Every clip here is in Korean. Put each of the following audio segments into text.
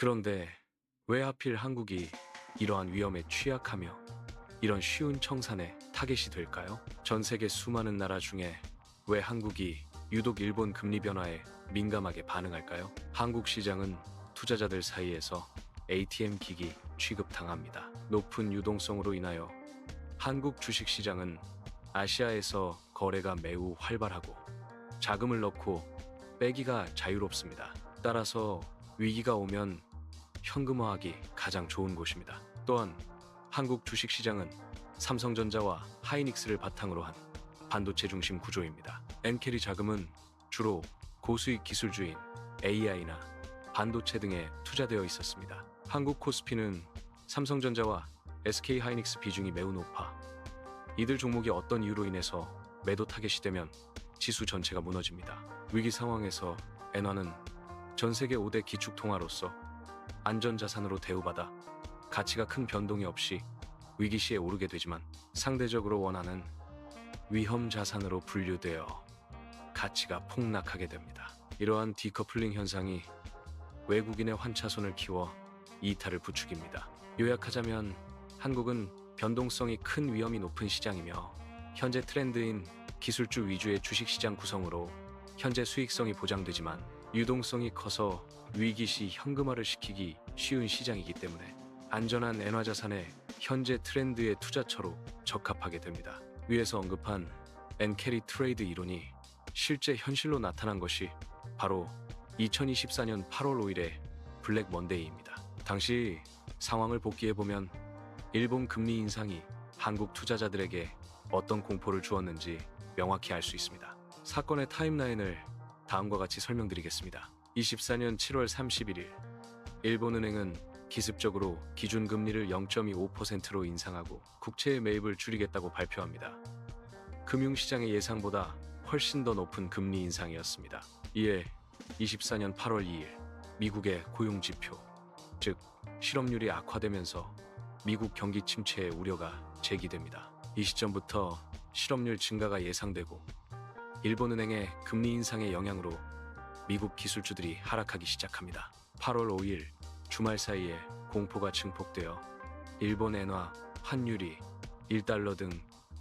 그런데 왜 하필 한국이 이러한 위험에 취약하며 이런 쉬운 청산에 타겟이 될까요? 전 세계 수많은 나라 중에 왜 한국이 유독 일본 금리 변화에 민감하게 반응할까요? 한국 시장은 투자자들 사이에서 ATM 기기 취급당합니다. 높은 유동성으로 인하여 한국 주식 시장은 아시아에서 거래가 매우 활발하고 자금을 넣고 빼기가 자유롭습니다. 따라서 위기가 오면 현금화하기 가장 좋은 곳입니다. 또한 한국 주식 시장은 삼성전자와 하이닉스를 바탕으로 한 반도체 중심 구조입니다. 엔캐리 자금은 주로 고수익 기술주인 AI나 반도체 등에 투자되어 있었습니다. 한국 코스피는 삼성전자와 SK 하이닉스 비중이 매우 높아 이들 종목이 어떤 이유로 인해서 매도 타겟이 되면 지수 전체가 무너집니다. 위기 상황에서 엔화는 전 세계 5대 기축 통화로서 안전자산으로 대우받아 가치가 큰 변동이 없이 위기 시에 오르게 되지만 상대적으로 원하는 위험 자산으로 분류되어 가치가 폭락하게 됩니다. 이러한 디커플링 현상이 외국인의 환차손을 키워 이탈을 부추깁니다. 요약하자면 한국은 변동성이 큰 위험이 높은 시장이며 현재 트렌드인 기술주 위주의 주식시장 구성으로 현재 수익성이 보장되지만 유동성이 커서 위기 시 현금화를 시키기 쉬운 시장이기 때문에 안전한 엔화 자산의 현재 트렌드의 투자처로 적합하게 됩니다. 위에서 언급한 엔캐리 트레이드 이론이 실제 현실로 나타난 것이 바로 2024년 8월 5일의 블랙 먼데이입니다. 당시 상황을 복기해 보면 일본 금리 인상이 한국 투자자들에게 어떤 공포를 주었는지 명확히 알 수 있습니다. 사건의 타임라인을 다음과 같이 설명드리겠습니다. 24년 7월 31일 일본은행은 기습적으로 기준금리를 0.25%로 인상하고 국채의 매입을 줄이겠다고 발표합니다. 금융시장의 예상보다 훨씬 더 높은 금리 인상이었습니다. 이에 24년 8월 2일 미국의 고용지표, 즉 실업률이 악화되면서 미국 경기 침체의 우려가 제기됩니다. 이 시점부터 실업률 증가가 예상되고 일본은행의 금리 인상의 영향으로 미국 기술주들이 하락하기 시작합니다. 8월 5일 주말 사이에 공포가 증폭되어 일본 엔화, 환율이 1달러 등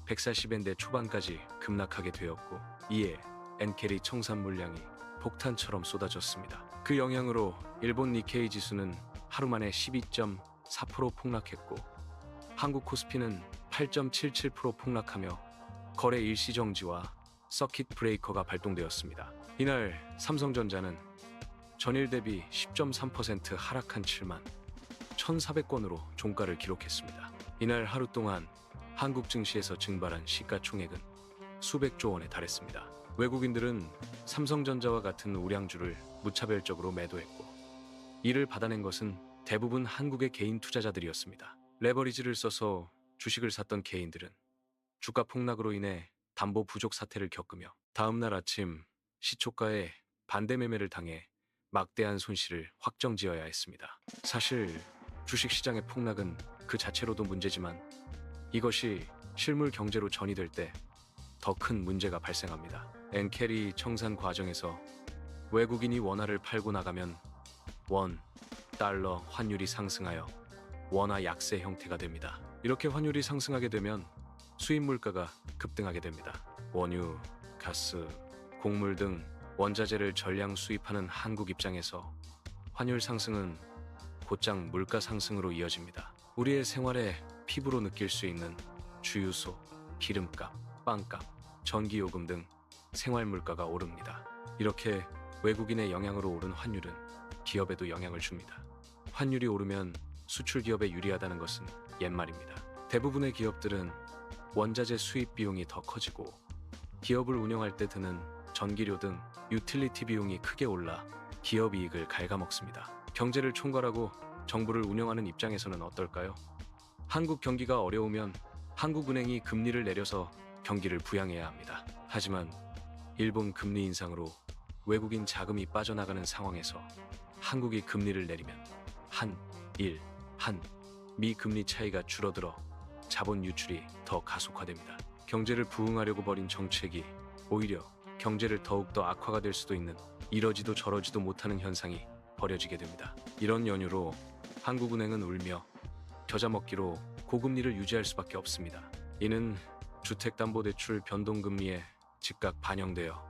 140엔대 초반까지 급락하게 되었고 이에 엔캐리 청산 물량이 폭탄처럼 쏟아졌습니다. 그 영향으로 일본 니케이 지수는 하루 만에 12.4% 폭락했고 한국 코스피는 8.77% 폭락하며 거래 일시 정지와 서킷 브레이커가 발동되었습니다. 이날 삼성전자는 전일 대비 10.3% 하락한 7만 1,400건으로 종가를 기록했습니다. 이날 하루 동안 한국 증시에서 증발한 시가총액은 수백조 원에 달했습니다. 외국인들은 삼성전자와 같은 우량주를 무차별적으로 매도했고 이를 받아낸 것은 대부분 한국의 개인 투자자들이었습니다. 레버리지를 써서 주식을 샀던 개인들은 주가 폭락으로 인해 담보 부족 사태를 겪으며 다음날 아침 시초가에 반대 매매를 당해 막대한 손실을 확정지어야 했습니다. 사실 주식시장의 폭락은 그 자체로도 문제지만 이것이 실물 경제로 전이될 때 더 큰 문제가 발생합니다. 엔캐리 청산 과정에서 외국인이 원화를 팔고 나가면 원, 달러 환율이 상승하여 원화 약세 형태가 됩니다. 이렇게 환율이 상승하게 되면 수입 물가가 급등하게 됩니다. 원유, 가스, 곡물 등 원자재를 전량 수입하는 한국 입장에서 환율 상승은 곧장 물가 상승으로 이어집니다. 우리의 생활에 피부로 느낄 수 있는 주유소, 기름값, 빵값, 전기요금 등 생활 물가가 오릅니다. 이렇게 외국인의 영향으로 오른 환율은 기업에도 영향을 줍니다. 환율이 오르면 수출 기업에 유리하다는 것은 옛말입니다. 대부분의 기업들은 원자재 수입 비용이 더 커지고 기업을 운영할 때 드는 전기료 등 유틸리티 비용이 크게 올라 기업 이익을 갉아먹습니다. 경제를 총괄하고 정부를 운영하는 입장에서는 어떨까요? 한국 경기가 어려우면 한국은행이 금리를 내려서 경기를 부양해야 합니다. 하지만 일본 금리 인상으로 외국인 자금이 빠져나가는 상황에서 한국이 금리를 내리면 한, 일, 한, 미 금리 차이가 줄어들어 자본 유출이 더 가속화됩니다. 경제를 부흥하려고 벌인 정책이 오히려 경제를 더욱더 악화가 될 수도 있는 이러지도 저러지도 못하는 현상이 벌어지게 됩니다. 이런 연유로 한국은행은 울며 겨자 먹기로 고금리를 유지할 수밖에 없습니다. 이는 주택담보대출 변동금리에 즉각 반영되어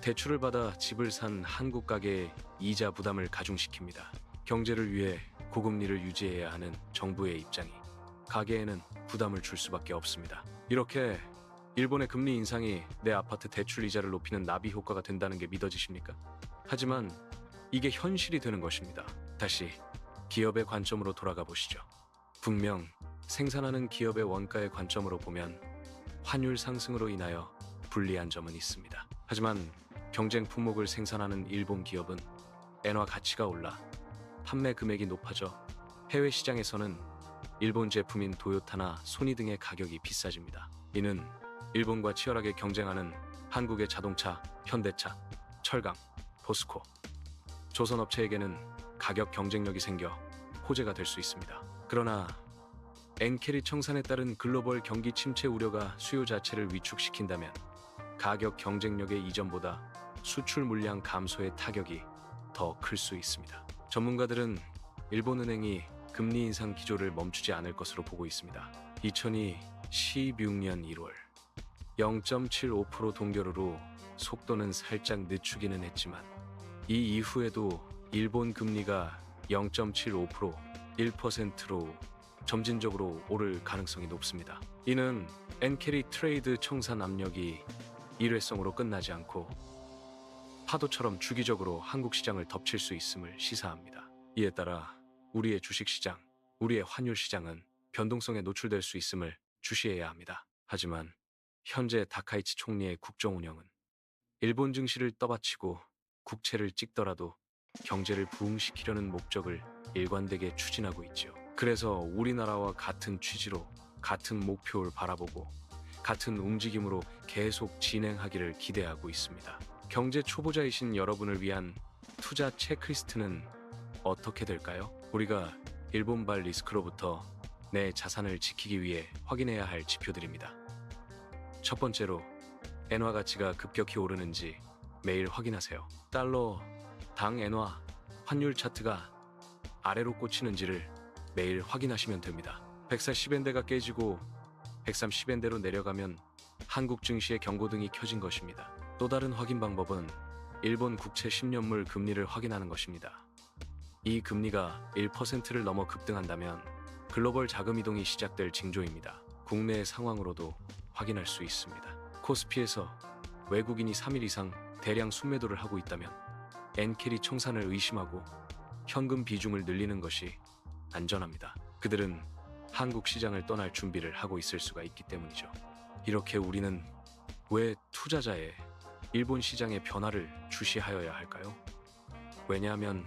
대출을 받아 집을 산 한국 가게의 이자 부담을 가중시킵니다. 경제를 위해 고금리를 유지해야 하는 정부의 입장이 가게에는 부담을 줄 수밖에 없습니다. 이렇게 일본의 금리 인상이 내 아파트 대출 이자를 높이는 나비 효과가 된다는 게 믿어지십니까? 하지만 이게 현실이 되는 것입니다. 다시 기업의 관점으로 돌아가 보시죠. 분명 생산하는 기업의 원가의 관점으로 보면 환율 상승으로 인하여 불리한 점은 있습니다. 하지만 경쟁 품목을 생산하는 일본 기업은 엔화 가치가 올라 판매 금액이 높아져 해외 시장에서는 일본 제품인 도요타나 소니 등의 가격이 비싸집니다. 이는 일본과 치열하게 경쟁하는 한국의 자동차, 현대차, 철강, 포스코, 조선업체에게는 가격 경쟁력이 생겨 호재가 될 수 있습니다. 그러나 엔캐리 청산에 따른 글로벌 경기 침체 우려가 수요 자체를 위축시킨다면 가격 경쟁력의 이전보다 수출 물량 감소의 타격이 더 클 수 있습니다. 전문가들은 일본은행이 금리 인상 기조를 멈추지 않을 것으로 보고 있습니다. 2016년 1월 0.75% 동결으로 속도는 살짝 늦추기는 했지만 이 이후에도 일본 금리가 0.75% 1%로 점진적으로 오를 가능성이 높습니다. 이는 엔캐리 트레이드 청산 압력이 일회성으로 끝나지 않고 파도처럼 주기적으로 한국 시장을 덮칠 수 있음을 시사합니다. 이에 따라 우리의 주식 시장, 우리의 환율 시장은 변동성에 노출될 수 있음을 주시해야 합니다. 하지만 현재 다카이치 총리의 국정 운영은 일본 증시를 떠받치고 국채를 찍더라도 경제를 부흥시키려는 목적을 일관되게 추진하고 있지요. 그래서 우리나라와 같은 취지로 같은 목표를 바라보고 같은 움직임으로 계속 진행하기를 기대하고 있습니다. 경제 초보자이신 여러분을 위한 투자 체크리스트는 어떻게 될까요? 우리가 일본발 리스크로부터 내 자산을 지키기 위해 확인해야 할 지표들입니다. 첫 번째로 엔화 가치가 급격히 오르는지 매일 확인하세요. 달러, 당 엔화, 환율 차트가 아래로 꽂히는지를 매일 확인하시면 됩니다. 140엔대가 깨지고 130엔대로 내려가면 한국 증시의 경고등이 켜진 것입니다. 또 다른 확인 방법은 일본 국채 10년물 금리를 확인하는 것입니다. 이 금리가 1%를 넘어 급등한다면 글로벌 자금 이동이 시작될 징조입니다. 국내 상황으로도 확인할 수 있습니다. 코스피에서 외국인이 3일 이상 대량 순매도를 하고 있다면 엔캐리 청산을 의심하고 현금 비중을 늘리는 것이 안전합니다. 그들은 한국 시장을 떠날 준비를 하고 있을 수가 있기 때문이죠. 이렇게 우리는 왜 투자자의 일본 시장의 변화를 주시하여야 할까요? 왜냐하면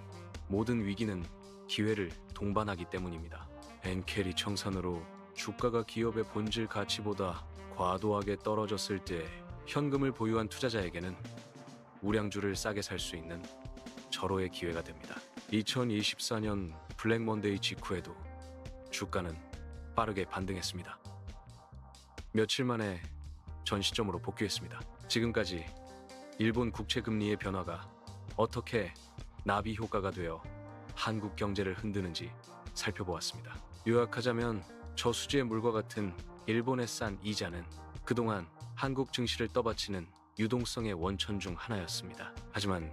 모든 위기는 기회를 동반하기 때문입니다. 엔캐리 청산으로 주가가 기업의 본질 가치보다 과도하게 떨어졌을 때 현금을 보유한 투자자에게는 우량주를 싸게 살 수 있는 절호의 기회가 됩니다. 2024년 블랙 먼데이 직후에도 주가는 빠르게 반등했습니다. 며칠 만에 전 시점으로 복귀했습니다. 지금까지 일본 국채 금리의 변화가 어떻게 나비 효과가 되어 한국 경제를 흔드는지 살펴보았습니다. 요약하자면 저수지의 물과 같은 일본의 싼 이자는 그동안 한국 증시를 떠받치는 유동성의 원천 중 하나였습니다. 하지만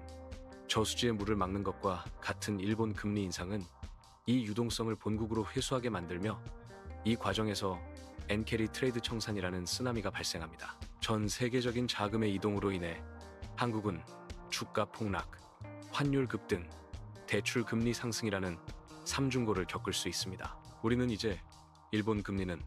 저수지의 물을 막는 것과 같은 일본 금리 인상은 이 유동성을 본국으로 회수하게 만들며 이 과정에서 엔캐리 트레이드 청산이라는 쓰나미가 발생합니다. 전 세계적인 자금의 이동으로 인해 한국은 주가 폭락, 환율 급등, 대출 금리 상승이라는 삼중고를 겪을 수 있습니다. 우리는 이제 일본 금리는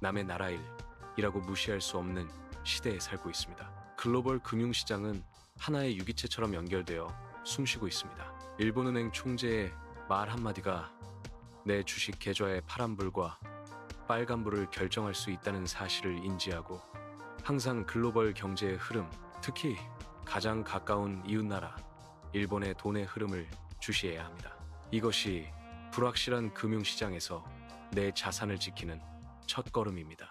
남의 나라 일이라고 무시할 수 없는 시대에 살고 있습니다. 글로벌 금융시장은 하나의 유기체처럼 연결되어 숨쉬고 있습니다. 일본은행 총재의 말 한마디가 내 주식 계좌의 파란불과 빨간불을 결정할 수 있다는 사실을 인지하고 항상 글로벌 경제의 흐름, 특히 가장 가까운 이웃나라, 일본의 돈의 흐름을 주시해야 합니다. 이것이 불확실한 금융시장에서 내 자산을 지키는 첫 걸음입니다.